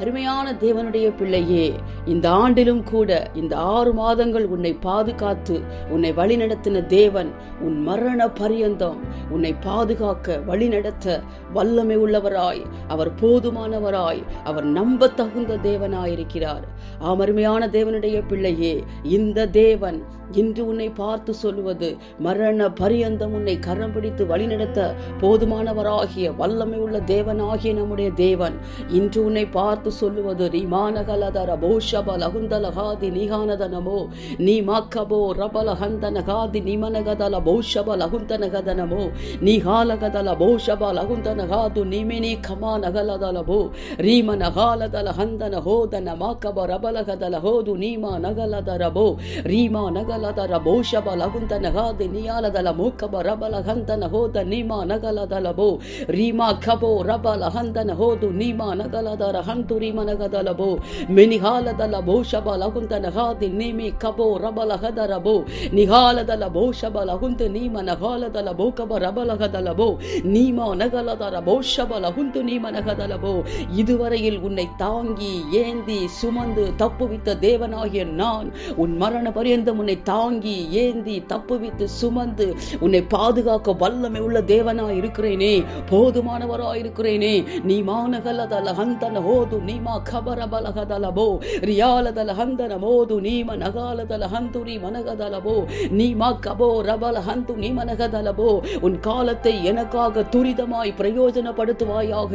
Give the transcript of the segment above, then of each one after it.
அருமையான தேவனுடைய பிள்ளையே இந்த ஆண்டிலும் கூட இந்த ஆறு மாதங்கள் உன்னை பாதுகாத்து உன்னை வழிநடத்தின தேவன் உன் மரண பரியந்தம் உன்னை பாதுகாக்க வழிநடத்த வல்லமை உள்ளவராய் அவர் போதுமானவராய் அவர் நம்ப தகுந்த தேவனாயிருக்கிறார் ஆமருமையான தேவனுடைய பிள்ளையே இந்த தேவன் இன்று உன்னை பார்த்து சொல்லுவது மரண பரியந்தம் உன்னை கரம் பிடித்து வழிநடத்த போதுமானவராகிய வல்லமை உள்ள தேவனாகிய நம்முடைய தேவன். இன்று உன்னை பார்த்து சொல்லுவது ரிமானகலதர போஷப லகுந்தலகாதி நிகானத நமோ நீ மாக்கபோ ரபல ஹந்தனகாதி நிமனகதல போஷப லகுந்தனகத நமோ நீகாலகதல போஷப லகுந்தனகாது நிமினி கமா நகலதலபோ ரீம நகாலதல ஹந்தன ஹோதன மாக்கப ரபலகதல ஹோது நீமா நகலதரபோ ரீமா ನಗಲದರ ಬಹುಶಬ ಲಗುಂತ ನಗಾದೆ ನಿಯಾಲದಲ ಮೋಕಬ ರಬಲ ಹಂತನ ಹೋದ ನೀಮಾ ನಗಲದಲ ಬೋ ರೀಮಾ ಖಬೋ ರಬಲ ಹಂತನ ಹೋದು ನೀಮಾ ನಗಲದರ ಹಂತು ರೀಮ ನಗದಲ ಬೋ ಮೆನಿಹಾಲದಲ ಬಹುಶಬ ಲಗುಂತ ನಗಾದೆ ನೀಮಿ ಖಬೋ ರಬಲ ಹದರ ಬೋ ನಿಹಾಲದಲ ಬಹುಶಬ ಲಗುಂತ ನೀಮ ನಗಾಲದಲ ಬೋಕಬ ರಬಲ ಹದಲ ಬೋ நீமா நகலதர பௌஷப லகுந்து நீம நகதலபோ இதுவரையில் உன்னை தாங்கி ஏந்தி சுமந்து தப்புவித்த தேவனாகிய நான் உன் மரண பரியந்தம் உன்னை தாங்கி ஏந்தி தப்புவித்து சுமந்து உன்னை பாதுகாக்க வல்லமை உள்ள தேவனா இருக்கிறேனே. போதுமானவரா இருக்கிறேனே நீ மானகலதல ஹந்தன ஹோது நீமா கபர பலகதலபோ ரியாலதல ஹந்தன மோது நீம நகாலதல ஹந்துரி மனகதலபோ நீமா கபோ ரபல ஹந்து நீ மனகதலபோ உன் காலத்தை எனக்காக துரிதமாய் பிரயோஜனப்படுத்துவாயாக.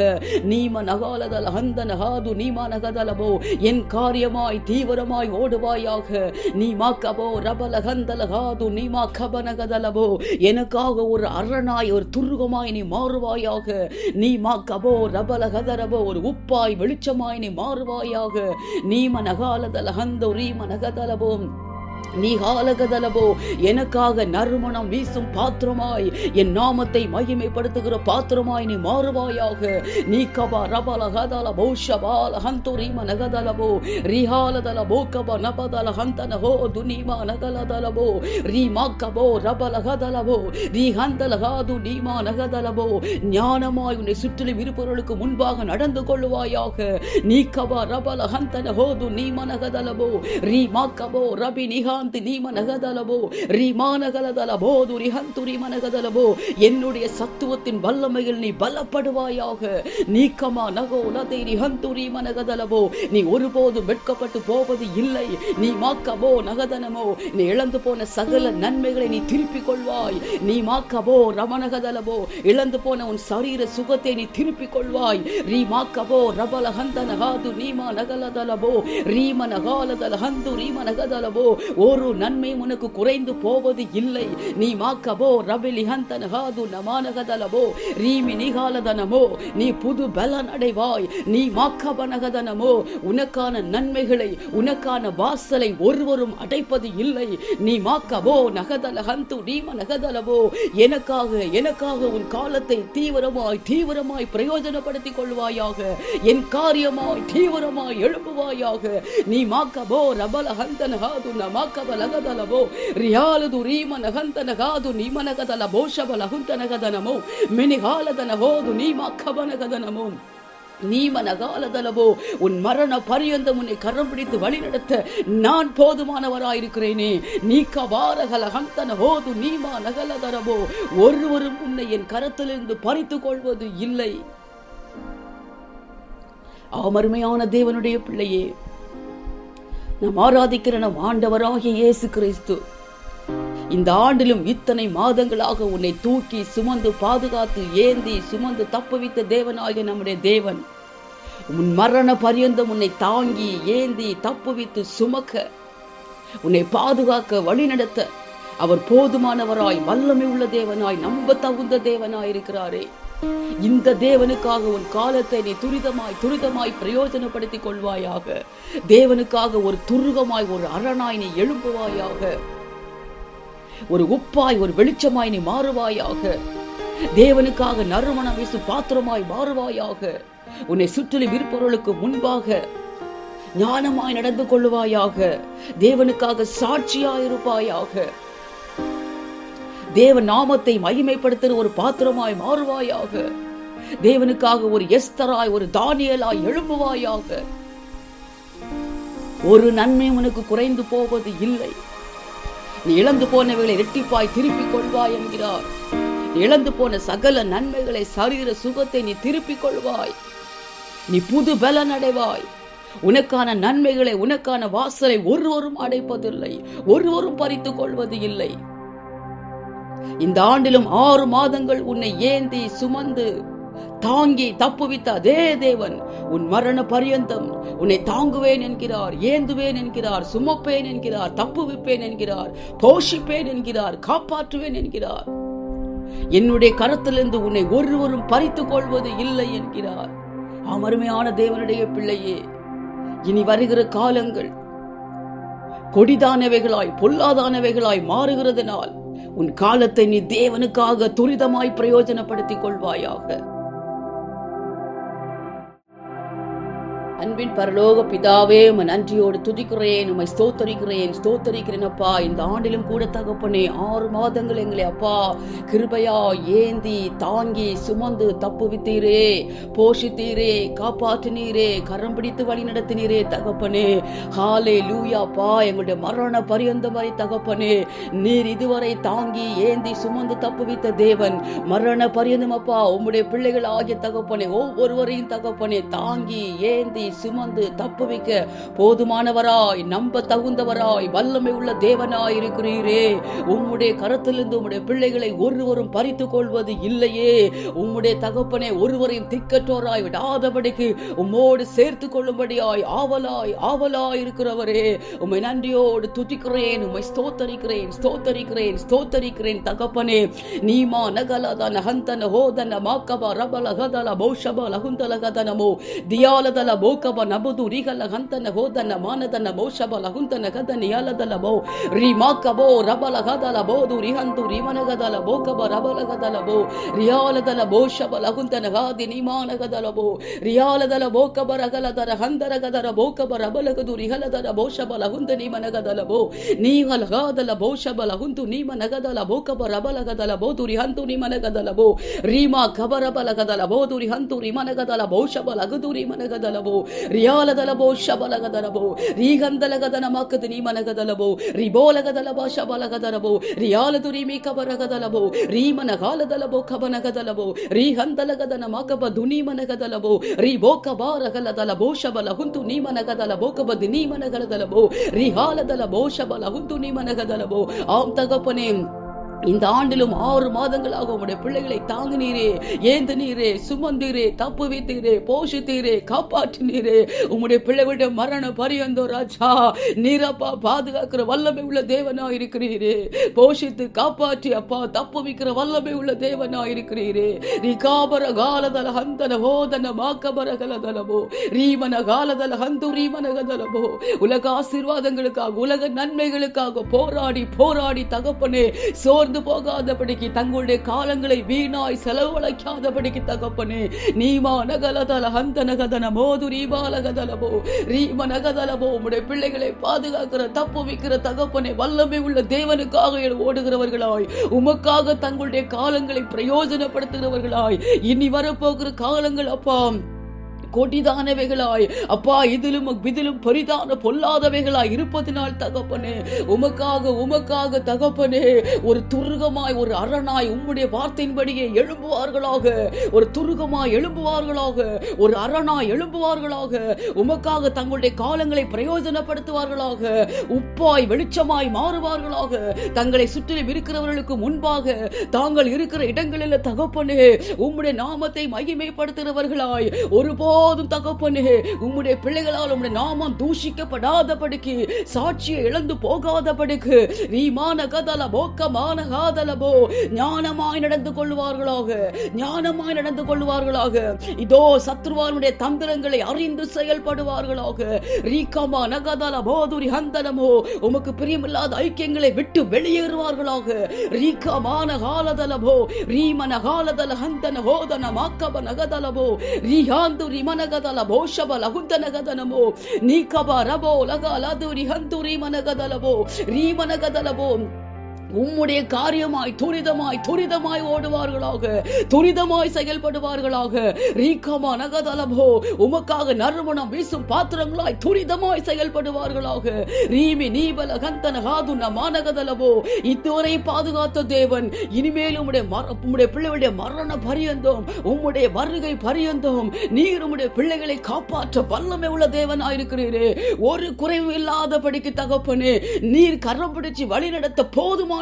நீம நகாலதல ஹந்தன ஹாது நீமா நகதலபோ என் காரியமாய் தீவிரமாய் ஓடுவாயாக. நீ மாக்கபோ ரபல ஹந்தல நீமா கபனகதலபோ. எனக்காக ஒரு அரணாய் ஒரு துருகமாய் நீ மாறுவாயாக. நீ மாக்கபோ ரபல கதரபோ ஒரு உப்பாய் வெளிச்சமாய் நீ மாறுவாயாக. நீம நகாலதல ரீம நகதலபோ. நீகாலகதலவோ எனக்காக நறுமணம் வீசும் பாத்திரமாய் என் நாமத்தை மகிமைப்படுத்துகிற பாத்திரமாய் நீ மாறுவாயாக. நீ கபா ரபல கதல பௌஷபால ஹந்துரி நகதலவோ ரிஹாலதல போகப நபதல ஹந்தன ஹோ துனிமா நகலதலவோ ரீமா கபோ ரபல கதலவோ ரீ ஹந்தல ஹாது நீமா நகதலவோ ஞானமாய் உன்னை சுற்றிலும் இருப்பவர்களுக்கு முன்பாக நடந்து கொள்வாயாக நீ கபா ரபல ஹந்தன ஹோது நீமா நகதலபோ ரீ கபோ ரபி நிகாந்தி நீம நகதலபோ ரீமானகலதலபோ துரிஹந்துரி மனகதலபோ என்னுடைய சத்துவத்தின் வல்லமையில் நீ பலப்படுவாயாக. நீக்கமா நகோ லதை ரிஹந்துரி மனகதலபோ. நீ ஒருபோது வெட்கப்பட்டு போவது இல்லை. நீ மாக்கபோ நகதனமோ. நீ இழந்து போன சகல நன்மைகளை நீ திருப்பிக் கொள்வாய். நீ மாக்கபோ ரமணகதலபோ. இழந்து போன உன் சரீர சுகத்தை நீ திருப்பிக் கொள்வாய். ரீ மாக்கபோ ரபல ஹந்தனகாது நீமா நகலதலபோ ரீமனகாலதல ஹந்து ரீமனகதலபோ ஒரு நன்மையும் உனக்கு குறைந்து போவது இல்லை. நீ மாக்கபோ ரபிலி ஹந்தன ஹாது நமானகதலபோ ரீமி நிகாலதனமோ நீ புது பலன் அடைவாய். நீ மாக்கபனகதனமோ உனக்கான நன்மைகளை உனக்கான வாசலை ஒருவரும் அடைப்பது இல்லை. நீ மாக்கபோ நகதல ஹந்து ரீம நகதலபோ எனக்காக எனக்காக உன் காலத்தை தீவிரமாய் தீவிரமாய் பிரயோஜனப்படுத்திக் கொள்வாயாக. என் காரியமாய் தீவிரமாய் எழுப்புவாயாக நீ மாக்கபோ ரபல ஹந்தன் ஹாது நமா லகதலபோ ரியாலது ரீம நகந்தன காது நீம நகதல போஷப லகுந்த நகதனமோ மெனிகாலதன ஹோது நீ உன் மரண பரியந்தம் உன்னை கரம் பிடித்து வழிநடத்த நான் போதுமானவராயிருக்கிறேனே நீ கபாரகல ஹந்தன ஹோது நீமா நகலதரவோ ஒருவரும் உன்னை என் கரத்திலிருந்து பறித்து கொள்வது இல்லை ஆமருமையான தேவனுடைய பிள்ளையே நாம் ஆராதிக்கிற நம் ஆண்டவராகிய இயேசு கிறிஸ்து. இந்த ஆண்டிலும் இத்தனை மாதங்களாக உன்னை தூக்கி சுமந்து பாதுகாத்து ஏந்தி சுமந்து தப்புவித்த தேவனாகிய நம்முடைய தேவன். உன் மரண பரியந்தம் உன்னை தாங்கி ஏந்தி தப்புவித்து சுமக்க உன்னை பாதுகாக்க வழிநடத்த அவர் போதுமானவராய் வல்லமை உள்ள தேவனாய் நம்ப தகுந்த தேவனாய் இருக்கிறாரே இந்த தேவனுக்காக உன் காலத்தை நீ துரிதமாய் துரிதமாய் பிரயோஜனப்படுத்திக் கொள்வாயாக. தேவனுக்காக ஒரு துருகமாய் ஒரு அரணாய் நீ எழும்புவாயாக. ஒரு உப்பாய் ஒரு வெளிச்சமாய் நீ மாறுவாயாக. தேவனுக்காக நறுமணம் வீசு பாத்திரமாய் மாறுவாயாக. உன்னை சுற்றிலும் இருப்பவர்களுக்கு முன்பாக ஞானமாய் நடந்து கொள்ளுவாயாக. தேவனுக்காக சாட்சியாயிருப்பாயாக. தேவ நாமத்தை மகிமைப்படுத்துகிற ஒரு பாத்திரமாய் மாறுவாயாக. தேவனுக்காக ஒரு எஸ்தராய் ஒரு தானியலாய் எழும்புவாயாக. ஒரு நன்மை உனக்கு குறைந்து போவது இல்லை. நீ இழந்து போனவைகளை இரட்டிப்பாய் திருப்பிக் கொள்வாய் என்கிறார். இழந்து போன சகல நன்மைகளை சரீர சுகத்தை நீ திருப்பிக் கொள்வாய். நீ புது பலன் அடைவாய். உனக்கான நன்மைகளை உனக்கான வாசலை ஒருவரும் அடைப்பதில்லை. ஒருவரும் பறித்துக் கொள்வது இல்லை இந்த ஆண்டிலும் ஆறு மாதங்கள் உன்னை ஏந்தி சுமந்து தாங்கி தப்புவித்த அதே தேவன் உன் மரண பரியந்தம் உன்னை தாங்குவேன் என்கிறார் ஏந்துவேன் என்கிறார் சுமப்பேன் என்கிறார் தப்புவிப்பேன் என்கிறார் போஷிப்பேன் என்கிறார் காப்பாற்றுவேன் என்கிறார். என்னுடைய கரத்திலிருந்து உன்னை ஒருவரும் பறித்துக் கொள்வது இல்லை என்கிறார். அமருமையான தேவனுடைய பிள்ளையே இனி வருகிற காலங்கள் கொடிதானவைகளாய் பொல்லாதானவைகளாய் மாறுகிறதுனால் உன் காலத்தை நீ தேவனுக்காக துரிதமாய் பிரயோஜனப்படுத்திக் கொள்வாயாக. அன்பின் பரலோக பிதாவே உமை நன்றியோடு துதிக்கிறேன் உம்மை ஸ்தோத்தரிக்கிறேன் ஸ்தோத்தரிக்கிறேன் அப்பா. இந்த ஆண்டிலும் கூட தகப்பனே ஆறு மாதங்கள் எங்களை அப்பா கிருபையா ஏந்தி தாங்கி சுமந்து தப்புவித்தீரே போஷித்தீரே காப்பாற்றினீரே கரம் பிடித்து வழி நடத்தினீரே தகப்பனே. ஹாலே லூயாப்பா எங்களுடைய மரண பரியந்தம் வரை தகப்பனே. நீர் இதுவரை தாங்கி ஏந்தி சுமந்து தப்புவித்த தேவன். மரண பரியந்தம் அப்பா உம்முடைய பிள்ளைகள் ஆகிய தகப்பனே ஒவ்வொருவரையும் தகப்பனே தாங்கி ஏந்தி சுமந்து தப்புவிக்க போதுமானவராய் நம்ப தகுந்தவராய் வல்லமை உள்ள தேவனாய் இருக்கிறீரே உம்முடைய கரத்திலிருந்து உம்முடைய பிள்ளைகளை ஒருவரும் பறித்து கொள்வது இல்லையே. உம்முடைய தகப்பனை ஒருவரையும் திக்கற்றோராய் விடாதபடிக்கு உம்மோடு சேர்த்து கொள்ளும்படியாய் ஆவலாய் ஆவலாய் இருக்கிறவரே உம்மை நன்றியோடு துதிக்கிறேன் உம்மை ஸ்தோத்தரிக்கிறேன் ஸ்தோத்தரிக்கிறேன் ஸ்தோத்தரிக்கிறேன் தகப்பனே. நீமா நகலதன ஹந்தன ஹோதன மாக்கப ரபல ஹதல பௌஷப லகுந்தல கதனமோ தியாலதல பௌ ಬೋಕಬ ನಬುದು ರಿಗಲ ಹಂತನ ಹೋದನ ಮಾನದನ ಬೋಷಬ ಲಹುಂತನ ಗದನ ಯಾಲದಲ ಬೋ ರಿ ಮಾಕಬೋ ರಬಲ ಗದಲ ಬೋದು ರಿಹಂತು ರಿಮನಗದಲ ಬೋಕಬ ರಬಲ ಗದಲ ಬೋ ರಿಯಾಲದಲ ಬೋಷಬ ಲಹುಂತನ ಗಾದಿ ನಿಮಾನ ಗದಲ ಬೋ ರಿಯಾಲದಲ ಬೋಕಬ ರಗಲದರ ಹಂದರ ಗದರ ಬೋಕಬ ರಬಲಗದು ರಿಹಲದರ ಬೋಷಬ ಲಹುಂತ ನಿಮನ ಗದಲ ಬೋ ನೀಹಲ ಗಾದಲ ಬೋಷಬ ಲಹುಂತು ನಿಮನ ಗದಲ ಬೋಕಬ ರಬಲ ಗದಲ ಬೋದು ರಿಹಂತು ನಿಮನ ಗದಲ ಬೋ ರೀಮಾ ಕಬರಬಲ ಗದಲ ಬೋದು ರಿಹಂತು ರಿಮನ ಗದಲ ಬೋಷಬ ಲಗದು ರಿಮನ రియాలదలబో శబలగదలబో రీగందలగదనమాకదు నీ మనగదలబో రిబోలగదలబా శబలగదలబో రియాలదు రీమీ కబరగదలబో రీమనగాలదలబో కబనగదలబో రీహందలగదనమాకబ దునీ మనగదలబో రీబోక బారగలదలబో శబల హుంతు నీ మనగదలబో కబది నీ మనగలదలబో రిహాలదలబో శబల హుంతు నీ మనగదలబో ఆం తగపనేం இந்த ஆண்டிலும் ஆறு மாதங்களாக உங்களுடைய பிள்ளைகளை தாங்கினீரே நீரே சுமந்தீரே தப்பு வைத்தீரே போஷித்தீரே காப்பாற்றினீரே. உங்களுடைய பிள்ளைகளுடைய மரண பரியந்தோ ராஜா நீரப்பா பாதுகாக்கிற வல்லமை உள்ள தேவனா இருக்கிறீரே போஷித்து காப்பாற்றி அப்பா தப்பு வைக்கிற வல்லமை உள்ள தேவனா இருக்கிறீரே ரிகாபர காலதல ஹந்தன ஹோதன மாக்கபர கலதலமோ ரீமன காலதல ஹந்து ரீமன கதலமோ உலக ஆசீர்வாதங்களுக்காக உலக நன்மைகளுக்காக போராடி போராடி தகப்பனே சோ சோர்ந்து போகாதபடிக்கு தங்களுடைய காலங்களை வீணாய் செலவழிக்காதபடிக்கு தகப்பனே நீமா நகலதல ஹந்த நகதன மோது ரீம நகதலமோ உடைய பிள்ளைகளை பாதுகாக்கிற தப்பு வைக்கிற தகப்பனே வல்லமை உள்ள தேவனுக்காக ஓடுகிறவர்களாய் உமக்காக தங்களுடைய காலங்களை பிரயோஜனப்படுத்துகிறவர்களாய் இனி வரப்போகிற காலங்கள் அப்பா கொடிதானவைகளாய். அப்பா இதிலும் இதிலும் பெரிதான பொல்லாதவைகளாய் இருப்பதினால் தகப்பனே உமக்காக உமக்காக தகப்பனே ஒரு துருகமாய் ஒரு அரணாய் உம்முடைய வார்த்தையின்படியே எழும்புவார்களாக. ஒரு துருகமாய் எழும்புவார்களாக ஒரு அரணாய் எழும்புவார்களாக. உமக்காக தங்களுடைய காலங்களை பிரயோஜனப்படுத்துவார்களாக. உப்பாய் வெளிச்சமாய் மாறுவார்களாக. தங்களை சுற்றிலும் இருக்கிறவர்களுக்கு முன்பாக தாங்கள் இருக்கிற இடங்களில் தகப்பனே உம்முடைய நாமத்தை மகிமைப்படுத்துகிறவர்களாய் ஒருபோதும் தகப்பனே. உம்முடைய பிள்ளைகளால் உம்முடைய நாமம் தூஷிக்கப்படாதபடிக்கு சாட்சியை இழந்து போகாதபடிக்கு ரீமான கதல போக்கமான காதலபோ ஞானமாய் நடந்து கொள்வார்களாக ஞானமாய் நடந்து கொள்வார்களாக இதோ சத்ருவானுடைய தந்திரங்களை அறிந்து செயல்படுவார்களாக. ரீகமா நகதல போதுரி ஹந்தனமோ உமக்கு பிரியமில்லாத ஐக்கியங்களை விட்டு வெளியேறுவார்களாக. ரீகமான காலதலபோ ரீமன காலதல ஹந்தன ஹோதன மாக்கப நகதலபோ మనగదల భోషబ లహుద్దనగదనమో నీకబ రబో లగ లదురి హంతురి మనగదలబో రీ మనగదలబో உம்முடைய காரியமாய் துரிதமாய் துரிதமாய் ஓடுவார்களாக துரிதமாய் செயல்படுவார்களாக. ரீகமா நகதலபோ உமக்காக நறுமணம் வீசும் பாத்திரங்களாய் துரிதமாய் செயல்படுவார்களாக. ரீமி நீபல கந்தன காதுன மாநகதலபோ இதுவரை பாதுகாத்த தேவன் இனிமேல் உம்முடைய மர- உம்முடைய பிள்ளைகளுடைய மரண பரியந்தம் உம்முடைய வருகை பரியந்தம் நீர் உம்முடைய பிள்ளைகளை காப்பாற்ற வல்லமை உள்ள தேவனாயிருக்கிறீரே. ஒரு குறைவு இல்லாதபடிக்கு தகப்பனே நீர் கரம் பிடிச்சு வழி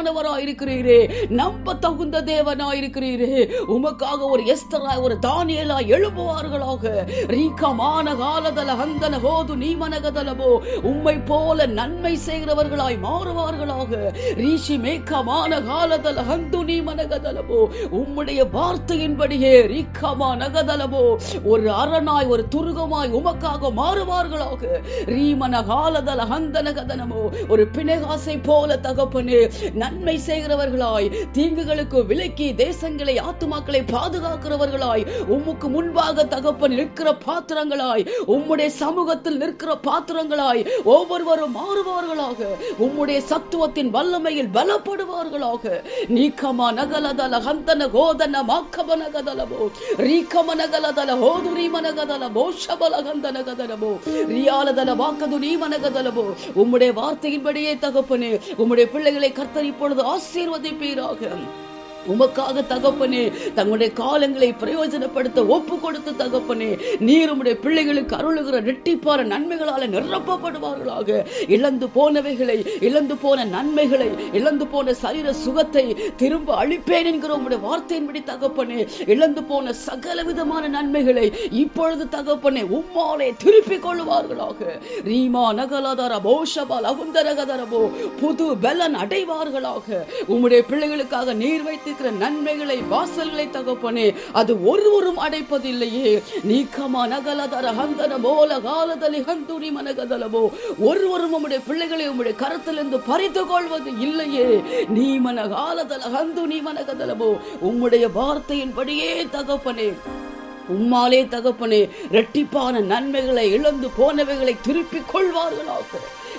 ஆனவராய் இருக்கிறீரே நம்ப தகுந்த தேவனாய் இருக்கிறீரே உமக்காக ஒரு எஸ்தராய் ஒரு தானியலா எழுப்புவார்களாக ரீக்கமான காலதல ஹந்தன ஹோது நீமனகதலபோ. உம்மை போல நன்மை செய்கிறவர்களாய் மாறுவார்களாக. ரீஷி மேக்கமான காலதல ஹந்து நீமனகதலபோ. உம்முடைய வார்த்தையின்படியே ரீக்கமா நகதலமோ ஒரு அரணாய் ஒரு துருகமாய் உமக்காக மாறுவார்களாக. ரீமன காலதல ஹந்தன கதனமோ. ஒரு பிணகாசை போல தகப்பனே நன்மை செய்கிறவர்களாய் தீங்குகளுக்கு விலக்கி தேசங்களை ஆத்துமாக்களை பாதுகாக்கிறவர்களாய் உம்முக்கு முன்பாக தகப்பன் நிற்கிற பாத்திரங்களாய் உம்முடைய சமூகத்தில் நிற்கிற பாத்திரங்களாய் ஒவ்வொருவரும் மாறுபவர்களாக உம்முடைய சத்துவத்தின் வல்லமையில் பலப்படுவார்களாக. நீக்கமா நகலதல ஹந்தன கோதன மாக்கப நகதலபோ ரீக்கம நகலதல ஹோதுரி மனகதலபோ ஷபல ஹந்தன கதலபோ ரியாலதல வாக்கது நீ உம்முடைய வார்த்தையின்படியே தகப்பனே உம்முடைய பிள்ளைகளை கர்த்தரி இப்பொழுது ஆசீர்வதிப்பீராக உமக்காக தகப்பனே தங்களுடைய காலங்களை பிரயோஜனப்படுத்த ஒப்பு கொடுத்து தகப்பனே நீர் உம்முடைய பிள்ளைகளுக்கு அருளுகிற நெட்டிப்பார நன்மைகளால நிரப்பப்படுவார்களாக. இழந்து போனவைகளை இழந்து போன நன்மைகளை இழந்து போன சரீர சுகத்தை திரும்ப அழிப்பேன் என்கிற உங்களுடைய வார்த்தையின்படி தகப்பனே இழந்து போன சகல விதமான நன்மைகளை இப்பொழுது தகப்பனே உம்மாலே திருப்பிக் கொள்வார்களாக ரீமா நகலாதார போஷபால் அகுந்தரகதரபோ புது பலன் அடைவார்களாக. உம்முடைய பிள்ளைகளுக்காக நீர் வைத்து இருக்கிற நன்மைகளை வாசல்களை தகப்பனே அது ஒருவரும் அடைப்பதில்லையே. நீக்கமா நகலதர ஹந்தன போல காலதலி ஹந்துரி மனகதலமோ. ஒருவரும் உம்முடைய பிள்ளைகளை உம்முடைய கரத்திலிருந்து பறித்து கொள்வது இல்லையே. நீ மன காலதல ஹந்து நீ மனகதலமோ. உம்முடைய வார்த்தையின்படியே தகப்பனே. உம்மாலே தகப்பனே இரட்டிப்பான நன்மைகளை இழந்து போனவைகளை திருப்பிக் கொள்வார்களாக.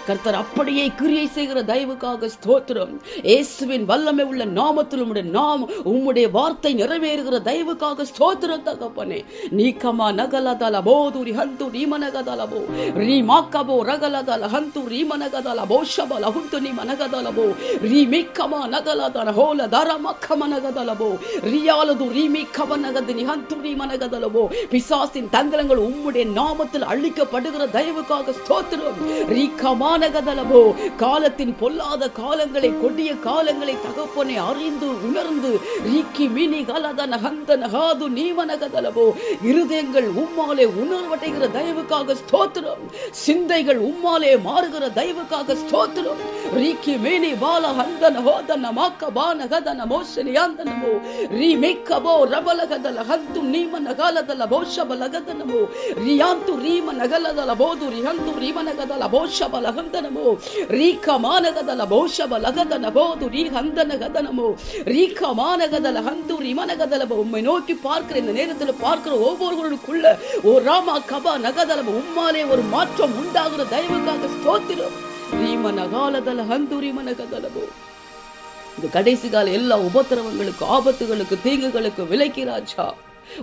கர்த்தர் அப்படியே கிரியை செய்கிற தயவுக்காக ஸ்தோத்திரம். இயேசுவின் வல்லமை உள்ள நாமத்தில் உம்முடைய நாம் உம்முடைய வார்த்தை நிறைவேறுகிற தயவுக்காக ஸ்தோத்திரம் தகப்பனே. நீக்கமா நகலதல போதுரி ஹந்து நீமனகதலபோ ரீ மாக்கபோ ரகலதல ஹந்து ரீமனகதலபோ நீ ஹுந்து நீமனகதலபோ ரீ மிக்கமா நகலதன ஹோல தர மக்கமனகதலபோ ரியாலது ரீமி கவனகது நிகந்து நீமனகதலபோ பிசாசின் தந்திரங்கள் உம்முடைய நாமத்தில் அழிக்கப்படுகிற தயவுக்காக ஸ்தோத்திரம். ஞானகதலபோ காலத்தின் பொல்லாத காலங்களை கொடிய காலங்களை தகப்பனை அறிந்து உணர்ந்து ரீக்கி மினி கலத நகந்த நகாது நீவனகதலபோ இருதயங்கள் உம்மாலே உணர்வடைகிற தயவுக்காக ஸ்தோத்திரம். சிந்தைகள் உம்மாலே மாறுகிற தயவுக்காக ஸ்தோத்திரம். ரீக்கி மினி பால ஹந்தன ஹோதன மாக்க பான கதன மோசனி அந்தனமோ ரீ மேக்கபோ ரபலகதல ஹந்து நீமனகலதல போஷபலகதனமோ ரியாந்து ரீம நகலதல போது ரிஹந்து ரீமனகதல போஷபலகன் ಹಂದನಮೋ ರೀಖ ಮಾನಗದಲ ಬಹುಶವ ಲಗದನ ಬಹುದು ರೀ கதனமோ ரீகா ஹந்து ரிமனகதலபோ உம்மை நோக்கி பார்க்கிற இந்த நேரத்தில் பார்க்கிற ஒவ்வொருவர்களுக்குள்ள ஓ ராமா கபா நகதலபோ உம்மாலே ஒரு மாற்றம் உண்டாகிற தயவுக்காக ஸ்தோத்திரம். ரீமன காலதல ஹந்து ரிமனகதலபோ இந்த கடைசி கால எல்லா உபத்திரவங்களுக்கு ஆபத்துகளுக்கு தீங்குகளுக்கு விலக்கி ராஜா.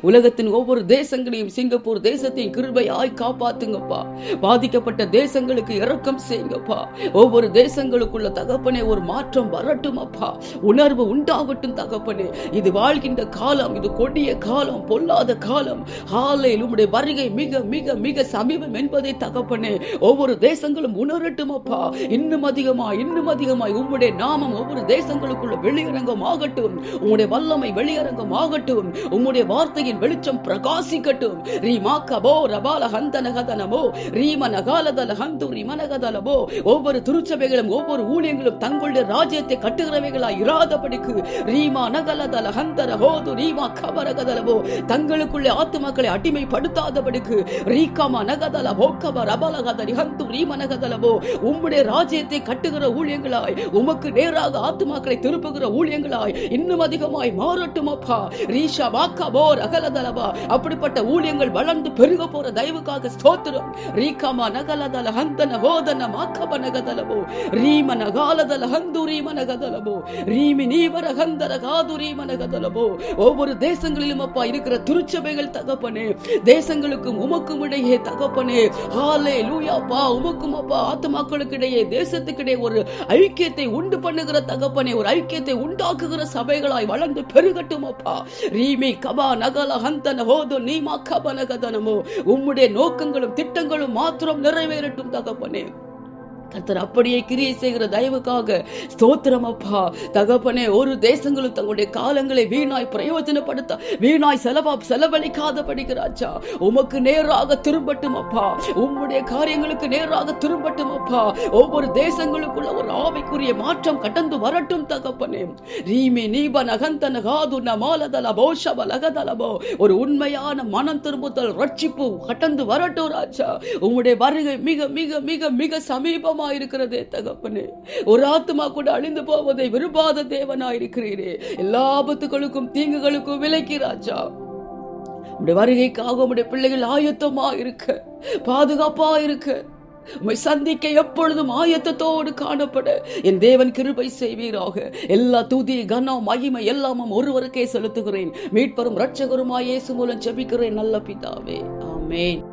உலகத்தின் ஒவ்வொரு தேசங்களையும் சிங்கப்பூர் தேசத்தையும் கிருபையாய் காப்பாத்துங்கப்பா. பாதிக்கப்பட்ட தேசங்களுக்கு இறக்கம் செய்யுங்கப்பா. ஒவ்வொரு தேசங்களுக்குள்ள தகப்பனே ஒரு மாற்றம் வரட்டும் அப்பா உணர்வு உண்டாகட்டும் தகப்பனே. இது வாழ்கின்ற காலம் இது கொடிய காலம் பொல்லாத காலம். ஹாலையில் உம்முடைய வருகை மிக மிக மிக சமீபம் என்பதை தகப்பனே ஒவ்வொரு தேசங்களும் உணரட்டும் அப்பா இன்னும் அதிகமாய் இன்னும் அதிகமாய் உம்முடைய நாமம் ஒவ்வொரு தேசங்களுக்குள்ள வெளியரங்கம் ஆகட்டும் உம்முடைய வல்லமை வெளியரங்கம் ஆகட்டும் உம்முடைய வார்த்தை வார்த்தையின் வெளிச்சம் பிரகாசிக்கட்டும். ரீமா கபோ ரபால ஹந்தன கதனமோ ரீம நகாலதல ஹந்து ரிமனகதலமோ ஒவ்வொரு திருச்சபைகளும் ஒவ்வொரு ஊழியங்களும் தங்களுடைய ராஜ்யத்தை கட்டுகிறவைகளாய் இராதபடிக்கு ரீமா நகலதல ஹந்தர ஹோது ரீமா கபரகதலமோ தங்களுக்குள்ளே ஆத்துமக்களை அடிமைப்படுத்தாதபடிக்கு ரீகமா நகதல போக்கப ரபலகதரி ஹந்து ரீமனகதலமோ உம்முடைய ராஜ்யத்தை கட்டுகிற ஊழியங்களாய் உமக்கு நேராக ஆத்துமாக்களை திருப்புகிற ஊழியங்களாய் இன்னும் அதிகமாய் மாறட்டும் அப்பா ரீஷா வாக்கபோ ரகலதலபா அப்படிப்பட்ட ஊழியங்கள் வளர்ந்து பெருக போற தயவுக்காக ஸ்தோத்திரம். ரீகமா நகலதல ஹந்தன ஹோதன மாக்கப நகதலபோ ரீம நகாலதல ஹந்து ரீம நகதலபோ ரீமி நீவர ஹந்தர காது ரீம நகதலபோ ஒவ்வொரு தேசங்களிலும் அப்பா இருக்கிற திருச்சபைகள் தகப்பனே தேசங்களுக்கும் உமக்கும் இடையே தகப்பனே. ஹாலே லூயாப்பா உமக்கும் அப்பா ஆத்மாக்களுக்கு இடையே தேசத்துக்கிடையே ஒரு ஐக்கியத்தை உண்டு பண்ணுகிற தகப்பனே ஒரு ஐக்கியத்தை உண்டாக்குகிற சபைகளாய் வளர்ந்து பெருகட்டும் அப்பா. ரீமி கபா நக ஹந்தன ஹோது நீமா கப உம்முடைய நோக்கங்களும் திட்டங்களும் மாத்திரம் நிறைவேறட்டும் தகப்பனே. கர்த்தர் அப்படியே கிரியை செய்கிற தயவுக்காக ஸ்தோத்திரம் அப்பா. தகப்பனே ஒரு தேசங்களும் தங்களுடைய காலங்களை வீணாய் பிரயோஜனப்படுத்த வீணாய் செலவா செலவழிக்காத படிக்கிறாச்சா உமக்கு நேராக திரும்பட்டும் அப்பா. உம்முடைய காரியங்களுக்கு நேராக திரும்பட்டும் அப்பா. ஒவ்வொரு தேசங்களுக்குள்ள ஒரு ஆவிக்குரிய மாற்றம் கடந்து வரட்டும் தகப்பனே. ரீமி நீப நகந்தன காது நமாலதல போஷப லகதலபோ ஒரு உண்மையான மனம் திரும்புதல் ரட்சிப்பு கடந்து வரட்டும் ராஜா. உம்முடைய வருகை மிக மிக மிக மிக சமீபமா இருக்கிறதே தகப்பனே. ஒரு ஆத்மா கூட அழிந்து போவதை விரும்பாத தேவனாயிருக்கிறீரே. எல்லா ஆபத்துகளுக்கும் தீங்குகளுக்கும் விலக்கி ராஜா. உடைய வருகைக்காக உடைய பிள்ளைகள் ஆயத்தமா இருக்க பாதுகாப்பா இருக்க உம்மை சந்திக்க எப்பொழுதும் ஆயத்தத்தோடு காணப்பட. என் தேவன் கிருபை செய்வீராக. எல்லா துதி கனம் மகிமை எல்லாமும் ஒருவருக்கே செலுத்துகிறேன். மீட்பரும் ரட்சகருமாய் இயேசு மூலம் ஜெபிக்கிறேன் நல்ல பிதாவே. ஆமேன்.